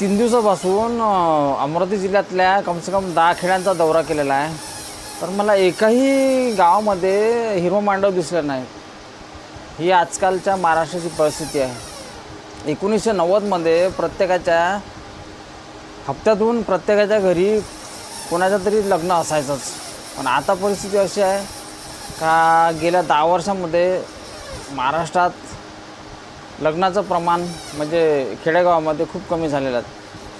तीन दिवसापासून अमरावती जिल्ह्यातल्या कमसे कम दहा खेड्यांचा दौरा केलेला आहे. तर मला एकाही गावामध्ये हिरव मांडव दिसलं नाही. ही आजकालच्या महाराष्ट्राची परिस्थिती आहे. एकोणीसशे नव्वदमध्ये प्रत्येकाच्या हप्त्यातून प्रत्येकाच्या घरी कोणाचं तरी लग्न असायचंच. पण आता परिस्थिती अशी आहे का गेल्या दहा वर्षामध्ये महाराष्ट्रात लग्नाचं प्रमाण म्हणजे खेडेगावामध्ये खूप कमी झालेलं आहे.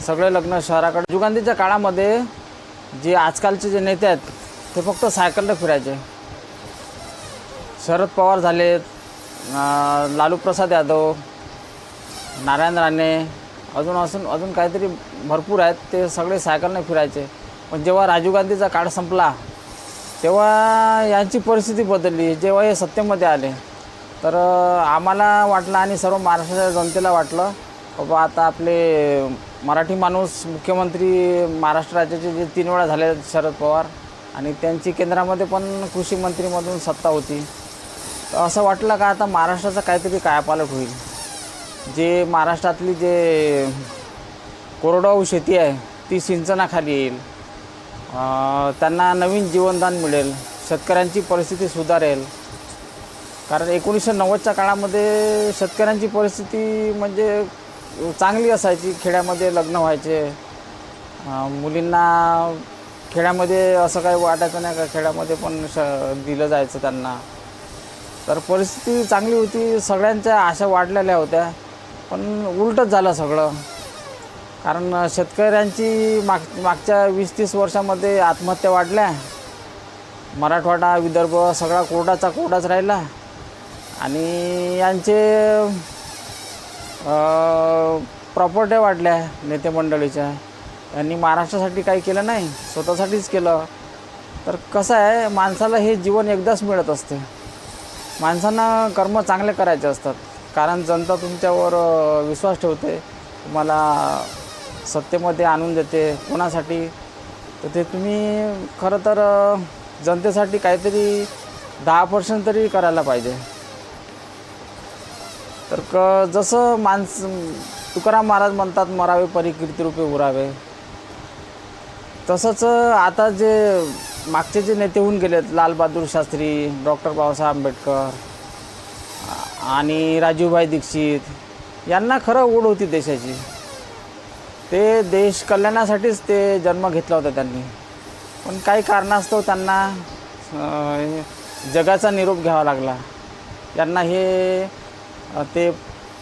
सगळे लग्न शहराकडे जुगांधीच्या गांधीच्या काळामध्ये जे आजकालचे जे नेते आहेत ते फक्त सायकलला फिरायचे. शरद पवार झालेत लालू प्रसाद यादव नारायण राणे अजून असून अजून काहीतरी भरपूर आहेत ते सगळे सायकलने फिरायचे. पण जेव्हा राजीव गांधीचा काळ संपला तेव्हा यांची परिस्थिती बदलली जेव्हा हे सत्तेमध्ये आले. तर आम्हाला वाटलं आणि सर्व महाराष्ट्राच्या जनतेला वाटलं बाबा आता आपले मराठी माणूस मुख्यमंत्री महाराष्ट्र राज्याचे जे तीन वेळा झाले शरद पवार आणि त्यांची केंद्रामध्ये पण कृषी मंत्रीमधून सत्ता होती. तर असं वाटलं का आता महाराष्ट्राचा काहीतरी कायापालट होईल. जे महाराष्ट्रातली जे कोरडवाहू शेती आहे ती सिंचनाखाली येईल. त्यांना नवीन जीवनदान मिळेल. शेतकऱ्यांची परिस्थिती सुधारेल. कारण एकोणीसशे नव्वदच्या काळामध्ये शेतकऱ्यांची परिस्थिती म्हणजे चांगली असायची खेड्यामध्ये लग्न व्हायचे. मुलींना खेड्यामध्ये असं काही वाटायचं नाही का खेड्यामध्ये पण श दिलं जायचं त्यांना. तर परिस्थिती चांगली होती सगळ्यांच्या आशा वाढलेल्या होत्या पण उलटच झालं सगळं. कारण शेतकऱ्यांची माग मागच्या वीस तीस वर्षामध्ये आत्महत्या वाढल्या. मराठवाडा विदर्भ सगळा कोरडाचा कोरडाच राहिला. आणि यांचे प्रॉपर्ट्या वाढल्या नेते मंडळीच्या यांनी महाराष्ट्रासाठी काही केलं नाही स्वतःसाठीच केलं. तर कसं आहे माणसाला हे जीवन एकदाच मिळत असते. माणसांना कर्म चांगले करायचे असतात. कारण जनता तुमच्यावर विश्वास ठेवते. तुम्हाला सत्तेमध्ये आणून देते. कोणासाठी? तर ते तुम्ही खरं तर जनतेसाठी काहीतरी दहा पर्सेंट तरी करायला पाहिजे. तर क जसं माणस तुकाराम महाराज म्हणतात मरावे परी कीर्तिरूपे उरावे. तसंच आता जे मागचे जे नेते होऊन गेलेत लालबहादूर शास्त्री डॉक्टर बाबासाहेब आंबेडकर आणि राजीवभाई दीक्षित यांना खरं ओढ होती देशाची. ते देश कल्याणासाठीच ते जन्म घेतला होता त्यांनी. पण काही कारणास्तव त्यांना जगाचा निरोप घ्यावा लागला. त्यांना हे ते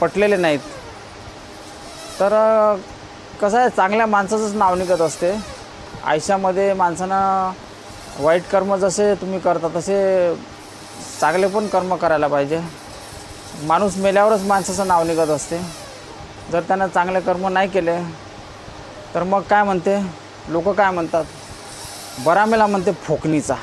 पटलेले नाहीत. तर कसं आहे चांगल्या माणसाचंच नाव निघत असते. आयुष्यामध्ये माणसानं वाईट कर्म जसे तुम्ही करता तसे चांगले पण कर्म करायला पाहिजे. माणूस मेल्यावरच माणसाचं नाव निघत असते. जर त्यानं चांगले कर्म नाही केले तर मग काय म्हणते? लोक काय म्हणतात? बरा मेला म्हणते फोकणीचा.